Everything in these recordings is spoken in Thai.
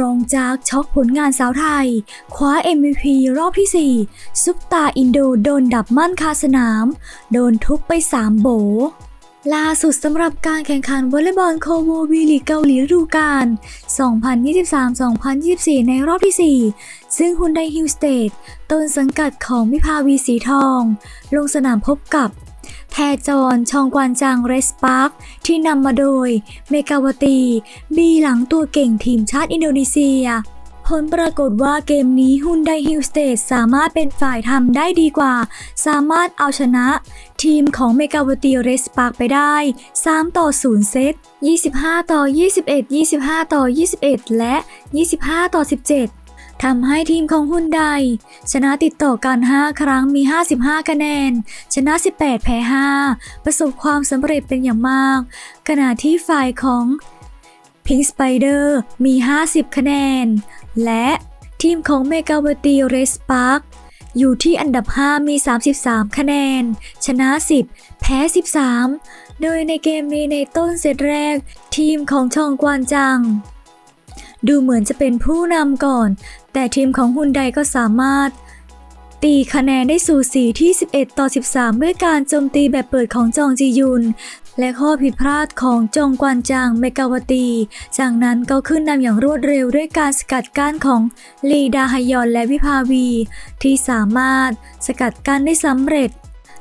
รองจากช็อกผลงานสาวไทย คว้า MVP รอบที่ 4 ซุปตาอินโดโดนดับมั่นคาสนาม โดนทุบไป 3 โบล่าสุดสำหรับการแข่งขันวอลเลย์บอลโคโววีลีเกาหลีฤดูกาล 2023-2024 ในรอบที่ 4 ซึ่งฮุนไดฮิลสเตทต้นสังกัดของวิภาวีสีทอง ลงสนามพบกับ แทจอนชองกวานจางเรสปาร์คที่นำมาโดย เมกาวตี บีหลังตัวเก่งทีมชาติอินโดนีเซีย ผลปรากฏว่าเกมนี้ฮุนไดฮิลสเตทสามารถเป็นฝ่ายทำได้ดีกว่า สามารถเอาชนะ ทีมของเมกาวตีเรสปาร์คไปได้ 3 ต่อ 0 เซต 25 ต่อ 21 25 ต่อ 21 และ 25 ต่อ 17 ทำให้ทีมของฮุนไดชนะติดต่อกัน 5 ครั้งมี 55 คะแนน ชนะ 18 แพ้ 5 ประสบความสำเร็จเป็นอย่างมาก ขณะที่ฝ่ายของ Pink Spider มี 50 คะแนน และทีมของเมกาวตีเรสปาร์คอยู่ที่อันดับ 5 มี 33 คะแนน ชนะ 10 แพ้ 13 โดยในเกมนี้ในต้นเซตแรก ทีมของชองกวานจัง ดูเหมือนจะเป็นผู้นำก่อน แต่ทีมของฮุนไดก็สามารถ ตีคะแนนได้สู่สีที่ 11 ต่อ 13 ด้วยการโจมตีแบบเปิดของจองจียุน และข้อผิดพลาดของจองกวนจางเมกาวตี จากนั้นก็ขึ้นนำอย่างรวดเร็วด้วยการสกัดกั้นของลีดาฮยอนและวิภาวี ที่สามารถสกัดกั้นได้สำเร็จ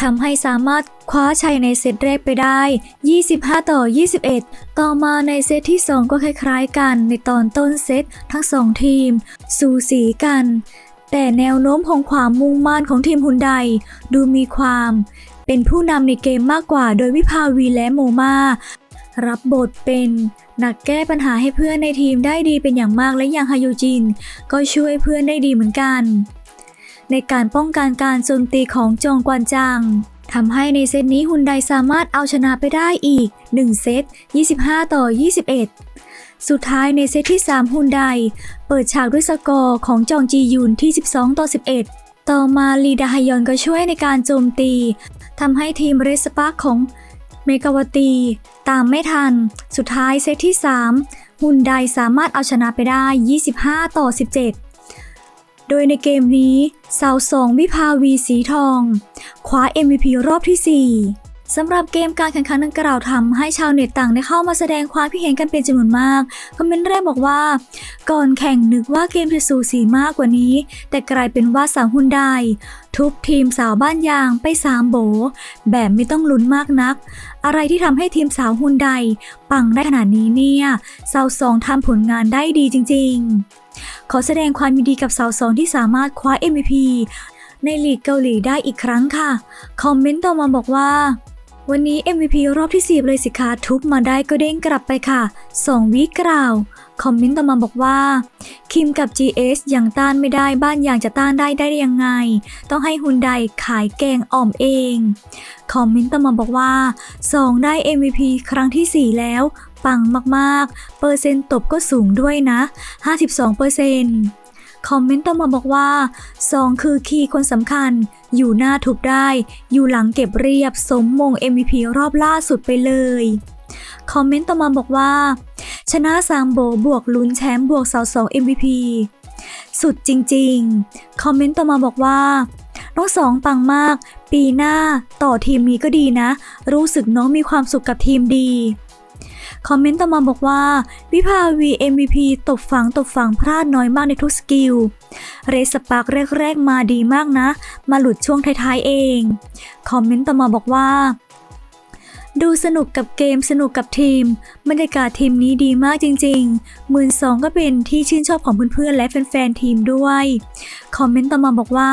ทำให้สามารถคว้าชัยในเซตแรกไปได้ 25 ต่อ 21 ต่อมาในเซตที่ 2 ก็คล้ายๆกันในตอนต้นเซตทั้งสองทีม สูสีกัน แต่แนวโน้มของความมุ่งมั่นของทีมฮุนไดดูมีความ เป็นผู้นำในเกมมากกว่าโดยวิภาวีและโมมารับบทเป็นนักแก้ปัญหาให้เพื่อนในทีมได้ดีเป็นอย่างมากและอย่างฮาโยจิน ก็ช่วยเพื่อนได้ดีเหมือนกัน ในการป้องกันการโจมตีของจองกวนจังทำให้ในเซตนี้ฮุนไดสามารถเอาชนะไปได้อีก 1 เซต 25 ต่อ 21 สุดท้ายในเซตที่ 3 ฮุนไดเปิดฉากด้วยสกอร์ของจองจียุนที่ 12 ต่อ 11 ต่อมาลีดาฮยอนก็ช่วยในการโจมตีทำให้ทีมเรสปาร์คของเมกาวตี ตามไม่ทัน สุดท้ายเซตที่ 3 ฮุนไดสามารถเอาชนะไปได้ 25 ต่อ 17 โดยในเกมนี้สาวสองวิภาวีสีทอง คว้า MVP รอบที่ 4 สำหรับเกมการแข่งขันดังกล่าวทำให้ชาวเน็ตต่างได้เข้ามาแสดงความคิดเห็นกันเป็นจำนวนมาก คอมเมนต์แรกบอกว่า ก่อนแข่งนึกว่าเกมจะสูสีมากกว่านี้ แต่กลายเป็นว่าสาวฮุนได้ ทุบทีมสาวบ้านยางไป3โบ แบบไม่ต้องลุ้นมากนัก อะไรที่ทำให้ทีมสาวฮุนไดปังได้ขนาดนี้เนี่ยสาวสองทำผลงานได้ดีจริง ๆ ขอแสดงความยินดีกับสาวสองที่สามารถคว้า MVP ในลีกเกาหลีได้อีกครั้งค่ะ คอมเมนต์ต่อมาบอกว่า วันนี้ MVP รอบที่ 10 เลยสิคะทุบมาได้ก็เด้งกลับไปค่ะ 2 วิกล่าว คอมเมนต์ต่อมาบอกว่า คิมกับ GS ยังต้านไม่ได้บ้านอย่างจะต้านได้ได้ยังไง ต้องให้ฮุนไดขายแกงอ่อมเอง คอมเมนต์ต่อมาบอกว่า 2 ได้ MVP ครั้งที่ 4 แล้ว ปังมากๆ เปอร์เซ็นต์ตบก็สูงด้วยนะ 52เปอร์เซ็นต์คอมเมนต์ต่อมาบอกว่า 2 คือคีย์คนสำคัญ อยู่หน้าทุบได้ อยู่หลังเก็บเรียบ สมมง MVP รอบล่าสุดไปเลย คอมเมนต์ต่อมาบอกว่า ชนะซามโบบวกลุ้นแชมป์บวกเสาสอง MVP สุดจริงๆ คอมเมนต์ต่อมาบอกว่า น้องสองปังมาก ปีหน้าต่อทีมนี้ก็ดีนะ รู้สึกน้องมีความสุขกับทีมดี คอมเมนต์ต่อมาบอกว่า วิภาวี MVP ตบฝังตบฝังพลาดน้อยมากในทุกสกิล เรสปาร์กแรก ๆ มาดีมากนะ มาหลุดช่วงท้าย ๆ เอง คอมเมนต์ต่อมาบอกว่า ดูสนุกกับเกมสนุกกับทีม บรรยากาศทีมนี้ดีมากจริงๆหมื่นสองก็เป็นที่ชื่นชอบของเพื่อนๆและแฟนๆทีมด้วย คอมเมนต์ต่อมาบอกว่า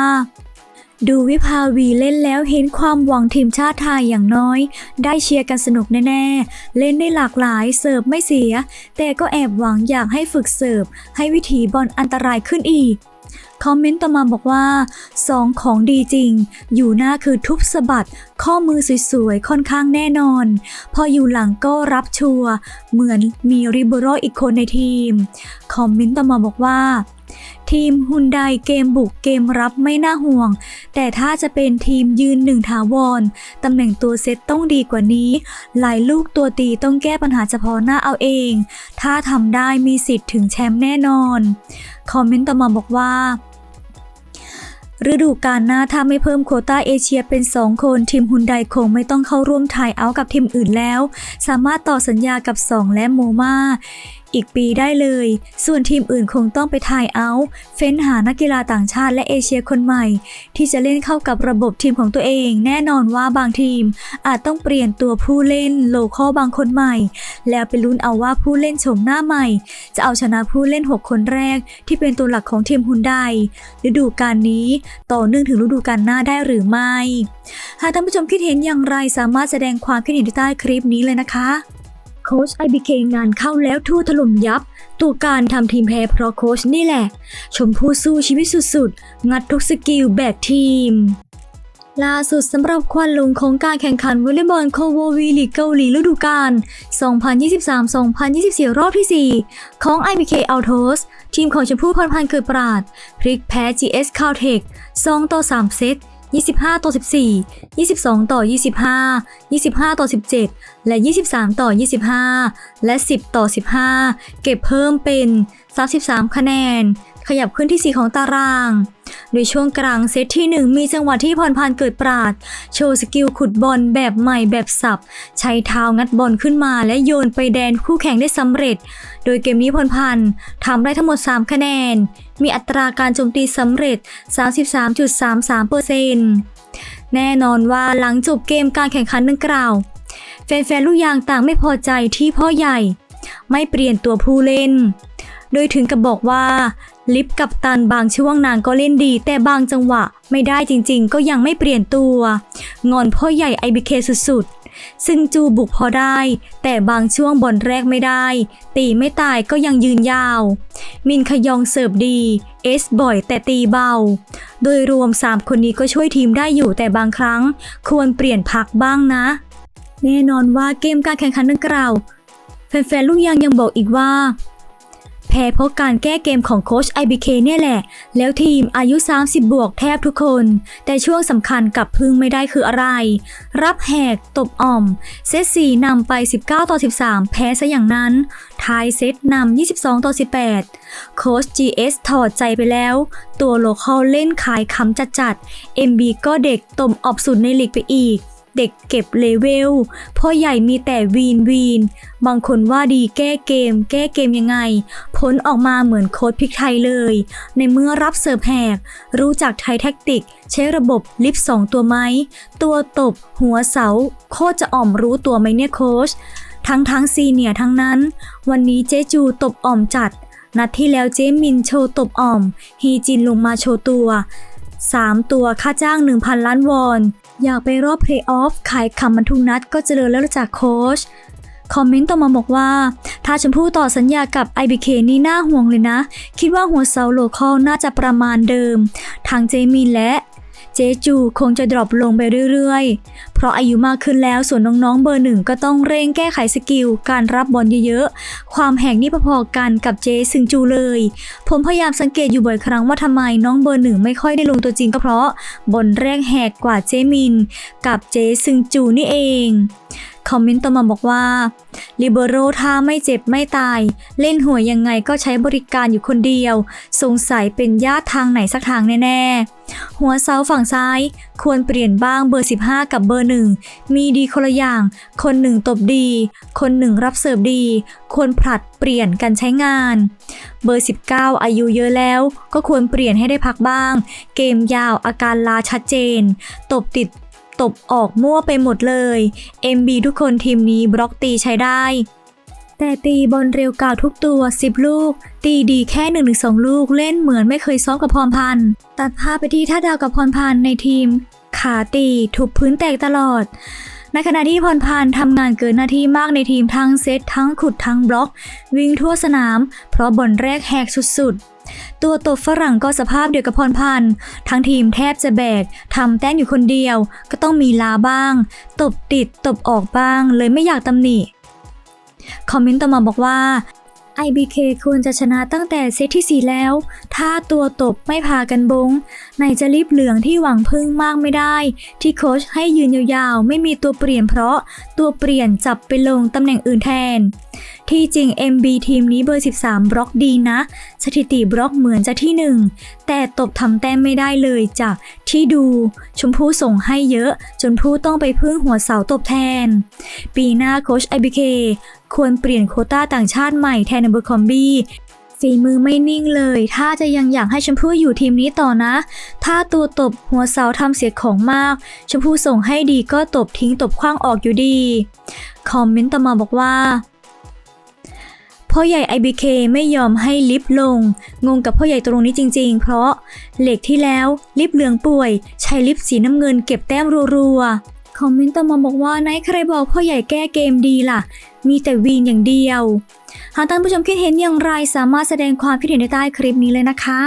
ดูวิภาวีเล่นแล้วเห็นความหวังทีมชาติไทยอย่างน้อย ได้เชียร์กันสนุกแน่ๆ เล่นได้หลากหลายเสิร์ฟไม่เสีย แต่ก็แอบหวังอยากให้ฝึกเสิร์ฟ ให้วิถีบอลอันตรายขึ้นอีก คอมเมนต์ต่อมาบอกว่าสองของดีจริง อยู่หน้าคือทุบสะบัด ข้อมือสวยๆ ค่อนข้างแน่นอน พออยู่หลังก็รับชัวเหมือนมีริโบโรอีกคนในทีม คอมเมนต์ต่อมาบอกว่า ทีมฮุนไดเกมบุกเกมรับไม่น่าห่วง แต่ถ้าจะเป็นทีมยืนหนึ่งถาวรตำแหน่งตัวเซตต้องดีกว่านี้ หลายลูกตัวตีต้องแก้ปัญหาเฉพาะหน้าเอาเอง ถ้าทำได้มีสิทธิ์ถึงแชมป์แน่นอน คอมเมนต์ต่อมาบอกว่าฤดูกาลหน้าถ้าไม่เพิ่มโคต้าเอเชียเป็น 2 คน ทีมฮุนไดคงไม่ต้องเข้าร่วมถ่ายเอากับทีมอื่นแล้ว สามารถต่อสัญญากับ 2 และโมมา อีกปีได้เลย ส่วนทีมอื่นคงต้องไปถ่ายเอา เฟ้นหานักกีฬาต่างชาติและเอเชียคนใหม่ ที่จะเล่นเข้ากับระบบทีมของตัวเอง แน่นอนว่าบางทีม อาจต้องเปลี่ยนตัวผู้เล่นโลคอลบางคนใหม่ แล้วไปลุ้นเอาว่าผู้เล่นโฉมหน้าใหม่ จะเอาชนะผู้เล่น 6 คนแรก ที่เป็นตัวหลักของทีมฮุนไดฤดูกาลนี้ต่อเนื่องถึงฤดูกาลหน้าได้หรือไม่ หากท่านผู้ชมคิดเห็นอย่างไรสามารถแสดงความคิดเห็นที่ใต้คลิปนี้เลยนะคะ โค้ช IBK งานเข้าแล้วทั่วถล่มยับ ตัวการทำทีมแพ้เพราะโค้ชนี่แหละ ชมพู่สู้ชีวิตสุดๆ งัดทุกสกิลแบกทีมล่าสุดสำหรับควันหลงของการแข่งขันวอลเลย์บอลโคโววีลีกเกาหลีฤดูกาล 2023-2024 รอบที่ 4 ของ IBK Autos ทีมของชมพู่พรพันธ์เกิดปราด พลิกแพ้ GS Caltech 2 ต่อ 3 เซต 25 ต่อ 14 22 ต่อ 25 25 ต่อ 17 และ 23 ต่อ 25 และ 10 ต่อ 15 เก็บเพิ่มเป็น 33 คะแนน ขยับขึ้นที่ 4 ของตาราง โดยช่วงกลางเซตที่ 1 มีจังหวะที่พรพันธ์เกิดปราด โชว์สกิลขุดบอลแบบใหม่แบบสับ ใช้เท้างัดบอลขึ้นมาและโยนไปแดนคู่แข่งได้สำเร็จ โดยเกมนี้พรพันธ์ทำได้ทั้งหมด 3 คะแนน มีอัตราการโจมตีสำเร็จ 33.33%แน่นอนว่าหลังจบเกมการแข่งขันดังกล่าวแฟนๆลูกยางต่างไม่พอใจที่พ่อใหญ่ ไม่เปลี่ยนตัวผู้เล่น โดยถึงกับบอกว่า ลิฟกับตันบางช่วงนางก็เล่นดี แต่บางจังหวะไม่ได้จริงๆ ก็ยังไม่เปลี่ยนตัว งอนพ่อใหญ่ IBK สุดๆ ซึ่งจูบุกพอได้ แต่บางช่วงบอลแรกไม่ได้ ตีไม่ตายก็ยังยืนยาว มินขยองเสิร์ฟดี เอสบ่อยแต่ตีเบา โดยรวม 3 คนนี้ก็ช่วยทีมได้อยู่แต่บางครั้ง ควรเปลี่ยนพักบ้างนะ แน่นอนว่าเกมการแข่งขันดังกล่าวแฟนๆลูกยางยังบอกอีกว่า แพ้เพราะการแก้เกมของโค้ช IBK เนี่ยแหละ แล้วทีมอายุ 30 บวกแทบทุกคน แต่ช่วงสำคัญกับพึ่งไม่ได้คืออะไร รับแหก ตบอ่อม เซต4นำไป 19 ต่อ 13 แพ้ซะอย่างนั้น ท้ายเซตนำ 22 ต่อ 18 โค้ช GS ถอดใจไปแล้ว ตัวโลเคอลเล่นขายคำจัดๆ MB ก็เด็กตมออบสุดในลีกไปอีก เด็กเก็บเลเวลพ่อใหญ่มีแต่วีนวีน บางคนว่าดีแก้เกม แก้เกมยังไง ผลออกมาเหมือนโค้ดพริกไทยเลย ในเมื่อรับเสิร์ฟแหก รู้จักไทยแท็กติก ใช้ระบบลิฟต์สองตัวไหม ตัวตบ หัวเสา โคตรจะอ่อมรู้ตัวไหมเนี่ยโค้ชทั้งทั้งซีเนียทั้งนั้น วันนี้เจจูตบอ่อมจัด นัดที่แล้วเจมินโชว์ตบอ่อม ฮีจินลงมาโชว์ตัว 3 ตัวค่าจ้าง 1,000 ล้านวอน อยากไปรอบเพลย์ออฟขายคำมันทุกนัดก็เจริญแล้วจากโค้ชคอมเมนต์ต่อมาบอกว่า ถ้าชมพู่ต่อสัญญากับ IBK นี่น่าห่วงเลยนะ คิดว่าหัวเสาโลคอลน่าจะประมาณเดิม ทางเจมีนและ เจจูคงจะดรอปลงไปเรื่อยๆ เพราะอายุมากขึ้นแล้วส่วนน้องๆเบอร์หนึ่งก็ต้องเร่งแก้ไขสกิล การรับบอลเยอะๆ ความแหงนี่พอๆกันกับเจซึงจูเลย ผมพยายามสังเกตอยู่บ่อยครั้งว่าทำไมน้องเบอร์หนึ่งไม่ค่อยได้ลงตัวจริงก็เพราะบอลแรกแหกกว่าเจมิน กับเจซึงจูนี่เอง คอมเมนต์ต่อมาบอกว่าลิเบโรถ้าไม่เจ็บไม่ตาย เล่นหัวยยังไงก็ใช้บริการอยู่คนเดียว สงสัยเป็นญาติทางไหนสักทางแน่ๆ หัวเสาฝั่งซ้าย ควรเปลี่ยนบ้างเบอร์ 15 กับเบอร์1มีดีคนละอย่าง คนหนึ่งตบดี คนหนึ่งรับเสิร์ฟดี ควรผลัดเปลี่ยนกันใช้งาน เบอร์ 19 อายุเยอะแล้ว ก็ควรเปลี่ยนให้ได้พักบ้าง เกมยาวอาการลาชัดเจน ตบติด ตบออกมั่วไปหมดเลย MB ทุกคนทีมนี้บล็อกตีใช้ได้ แต่ตีบอลเร็วกว่าทุกตัว 10 ลูก ตีดีแค่1นถึงสลูกเล่นเหมือนไม่เคยซ้อมกับพรพันธ์ตัดภาพไปที่ท่าดาวกับพรพันธ์ในทีม ขาตีถูกพื้นแตกตลอดในขณะที่พรพันธ์ทำงานเกินหน้าที่มากในทีมทั้งเซตทั้งขุดทั้งบล็อก วิ่งทั่วสนาม เพราะบอลแรกแหกสุดๆ ตัวตบฝรั่งก็สภาพเดียวกับพรพันธ์ทั้งทีมแทบจะแบกทำแต้มอยู่คนเดียว ก็ต้องมีลาบ้าง ตบติดตบออกบ้าง เลยไม่อยากตำหนิ คอมเมนต์ต่อมาบอกว่า IBK ควรจะชนะตั้งแต่เซตที่ 4 แล้ว ถ้าตัวตบไม่พากันบงไหนจะรีบเหลืองที่หวังพึ่งมากไม่ได้ ที่โค้ชให้ยืนยาวๆ ไม่มีตัวเปลี่ยนเพราะตัวเปลี่ยนจับไปลงตำแหน่งอื่นแทน ที่จริง MB ทีมนี้เบอร์ 13 บล็อกดีนะ สถิติบล็อกเหมือนจะที่ 1 แต่ตบทำแต้มไม่ได้เลยจากที่ดู ชมพู่ส่งให้เยอะ จนผู้ต้องไปพึ่งหัวเสาตบแทน ปีหน้าโค้ช IBK ควรเปลี่ยนโคต้าต่างชาติใหม่แทนเบอร์คอมบี้ฝีมือไม่นิ่งเลย ถ้าจะยังอยากให้ชมพู่อยู่ทีมนี้ต่อนะ ถ้าตัวตบหัวเสาทำเสียของมาก ชมพู่ส่งให้ดีก็ตบทิ้งตบขว้างออกอยู่ดี คอมเมนต์ต่อมาบอกว่า พ่อใหญ่ IBK ไม่ยอมให้ลิฟต์ลง งงกับพ่อใหญ่ตรงนี้จริงๆ เพราะเหล็กที่แล้วลิฟต์เหลืองป่วย ใช้ลิฟต์สีน้ำเงินเก็บแต้มรัวๆ คอมเมนต์ต่อมาบอกว่าไหนใครบอกพ่อใหญ่แก้เกมดีล่ะ มีแต่วีนอย่างเดียว หากท่านผู้ชมคิดเห็นอย่างไรสามารถแสดงความคิดเห็นในใต้คลิปนี้เลยนะคะ